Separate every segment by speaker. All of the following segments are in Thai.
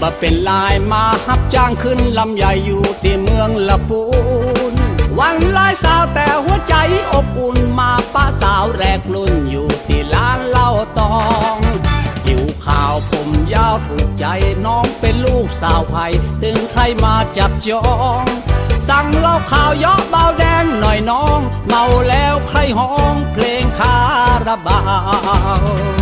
Speaker 1: บ่เป็นลายมาฮับจ้างขึ้นลำใหญ่อยู่ที่เมืองละปูน วันลายสาวแต่หัวใจอบอุ่นมาป้าสาวแรกรุ่นอยู่ที่ร้านเหล้าตองหิวข่าวผมยาวถูกใจน้องเป็นลูกสาวไผ่ถึงใครมาจับจอง สั่งเหล้าข่าวย่อเบาแดงหน่อยน้อง เมาแล้วใครห้องเพลงคาราบาว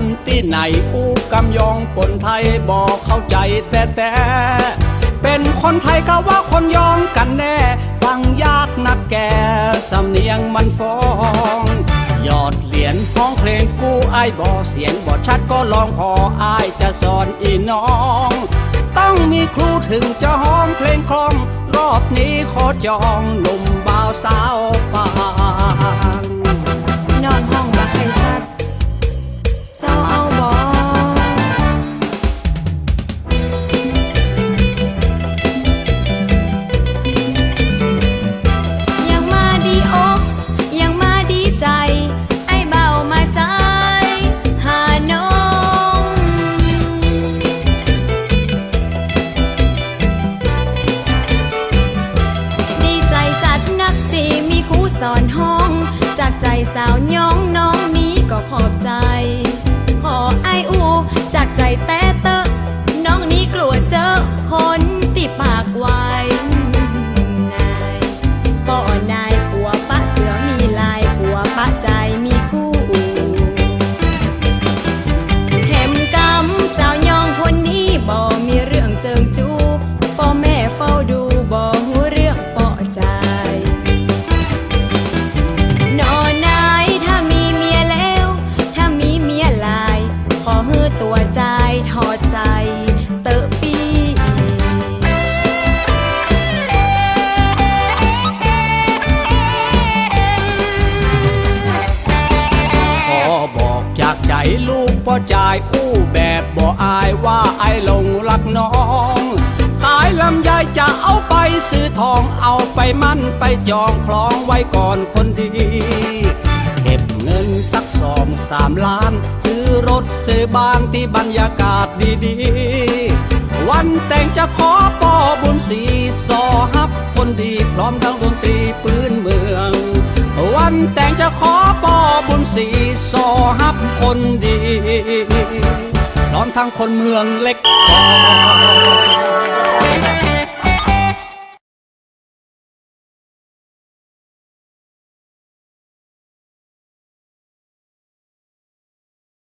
Speaker 1: คนที่ไหนอู้กำยองปนไทยบอกเข้าใจแต่แต่เป็นคนไทยก็ว่าคนยองกันแน่ ฟังยากนักแกสำเนียงมันฟ้องยอดเหรียญห้องเพลงกู้ไอ้บอเสียงบอชัดก็ลองพออายจะสอนอีน้อง ต้องมีครูถึงจะห้องเพลงคล่อง รอบนี้ขอจองหนุ่มบ่าวสาวปา
Speaker 2: ลูกพ่อจ่ายอู้
Speaker 1: แบบบ่อายว่าไอหลงรักน้อง ขายลำไยจะเอาไปซื้อทองเอาไปมั่นไปจองคล้องไว้ก่อนคนดี เก็บเงินสักสองสามล้าน ซื้อรถซื้อบ้านที่บรรยากาศดีๆ วันแต่งจะขอปอบุญสีซอฮับคนดีพร้อมทั้งดนตรีพื้นเมือง วันแต่งจะขอปอ สีซอฮับคนดีพร้อนทั้งคนเมืองเล็ก